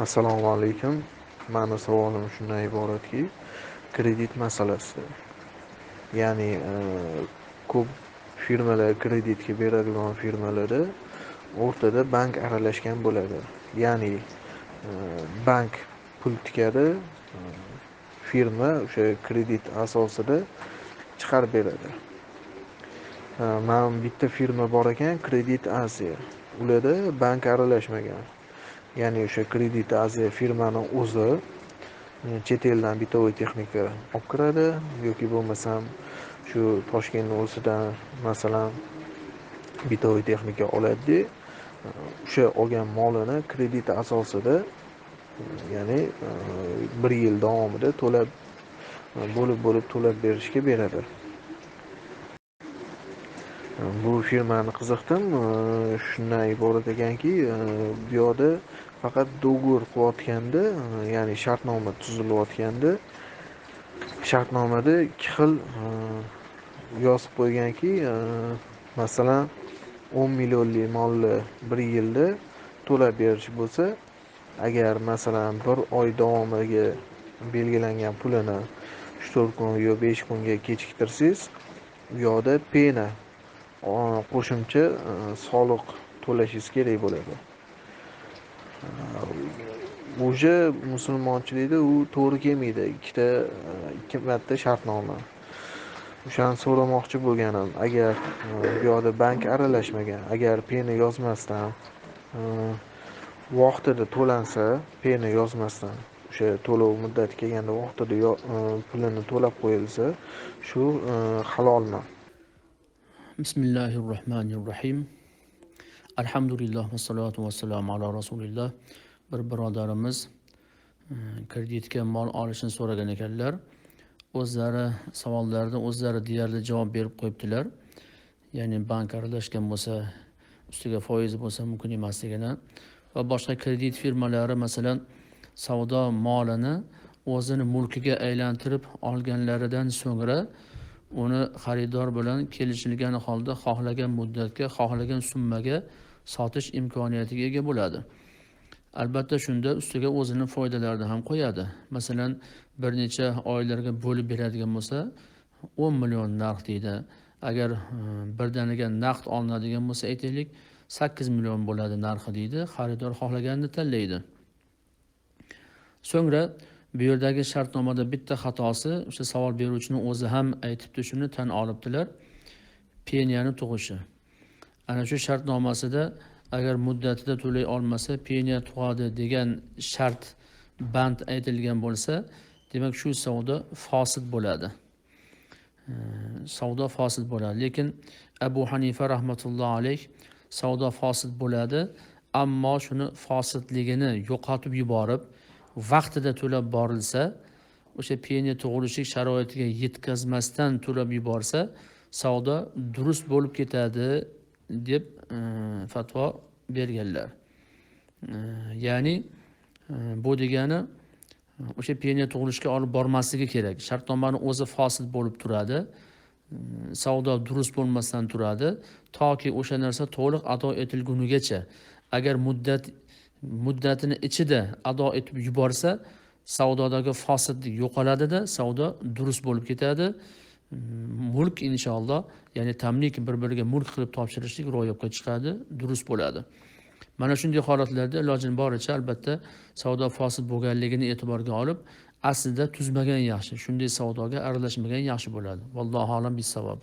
assalomu alaykum. Mani savolim shundan iboratki kredit masalasi. Ya'ni e, ko'p firmalar kreditga beradigan firmalarda o'rtada bank aralashgan bo'ladi. Ya'ni e, bank pul tikadi e, firma o'sha kredit asosida chiqarib beradi. Man bitta firma bor ekan kredit asia. Ularda bank aralashmagan. Ya'ni o'sha kredit aziya firmani o'zi e, chet eldan bitovoy texnika olib kiradi yoki bo'lmasam shu toshkentni o'zidan masalan bitovoy texnika oladida e, o'sha olgan molini kredit asosida e, ya'ni bir yil davomida to'lab bo'lib bo'lib to'lab berishga beradi. Bu firmani qiziqdim shundan iborat ekanki bu yoqda faqat do'gur qilayotganda ya'ni shartnoma tuzilayotganda shartnomada ikki xil e, yozib qo'yganki e, masalan o'n millionli molni bir yilda to'lab berish bo'lsa agar masalan bir oy davomiga belgilangan pulini uch to'rt kun yo besh kunga kechiktirsangiz u yoqda pena e, qo'shimcha soliq to'lashingiz kerak bo'ladi. O'sha musulmonchilikda u to'g'ri kelmaydi. Ikkita ikki marta shartnoma. O'shani so'ramoqchi bo'lganim agar bu yoqda bank aralashmagan agar peni yozmasdan vaqtida to'lansa peni yozmasdan o'sha to'lov muddati kelganda vaqtida pulini to'lab qo'yilsa shu halolmi bismillahi rohmanir rohim alhamdulillah vassalotu vassalamu ala rasulilloh bir birodarimiz e, kreditga mol olishni so'ragan ekanlar o'zlari savollarni o'zlari deyarli javob berib qo'yibdilar. Ya'ni bank aralashgan bo'lsa ustiga foizi bo'lsa mumkin emasligini va boshqa kredit firmalari masalan savdo molini o'zini mulkiga aylantirib olganlaridan so'ngra uni xaridor bilan kelishilgan holda xohlagan muddatga xohlagan summaga sotish imkoniyatiga ega bo'ladi. Albatta shunda ustiga o'zini foydalarini ham qo'yadi. Masalan bir necha oylarga bo'lib beradigan bo'lsa o'n million narx deydi. Agar e, birdaniga naqd olinadigan bo'lsa aytaylik sakkiz million bo'ladi narxi deydi. Xaridor xohlaganini tanlaydi. So'ngra bu yerdagi shartnomada bitta xatosi o'sha savol beruvchini o'zi ham aytibdi shuni tan olibdilar. Peniyani tug'ishi. Ana shu shartnomasida agar muddatida to'lay olmasa penya tug'adi degan shart band aytilgan bo'lsa demak shu savdo fosil bo'ladi. Savdo fosil bo'ladi. Lekin abu hanifa rahmatullohi alayh savdo fosil bo'ladi ammo shuni fosilligini yo'qotib yuborib vaqtida to'lab borilsa o'sha penya tug'ilishlik sharoitiga yetkazmasdan to'lab yuborsa savdo durust bo'lib ketadi deb e, fatvo berganlar. E, ya'ni e, bu degani o'sha penya tug'ilishga olib bormasligi kerak. Shartnomani o'zi fosil bo'lib turadi. Savdo durust bo'lmasdan turadi. Toki o'sha narsa to'liq ado etilgunigacha agar muddat muddatini ichida ado etib yuborsa savdodagi fosillik yo'qoladida savdo durust bo'lib ketadi. Mulk inshaalloh ya'ni tamlik bir biriga mulk qilib topshirishlik ro'yobga chiqadi durust bo'ladi. Mana shunday holatlarda ilojini boricha albatta savdo fosil bo'lganligini e'tiborga olib aslida tuzmagan yaxshi shunday savdoga aralashmagan yaxshi bo'ladi. Vallohu alam bisavob.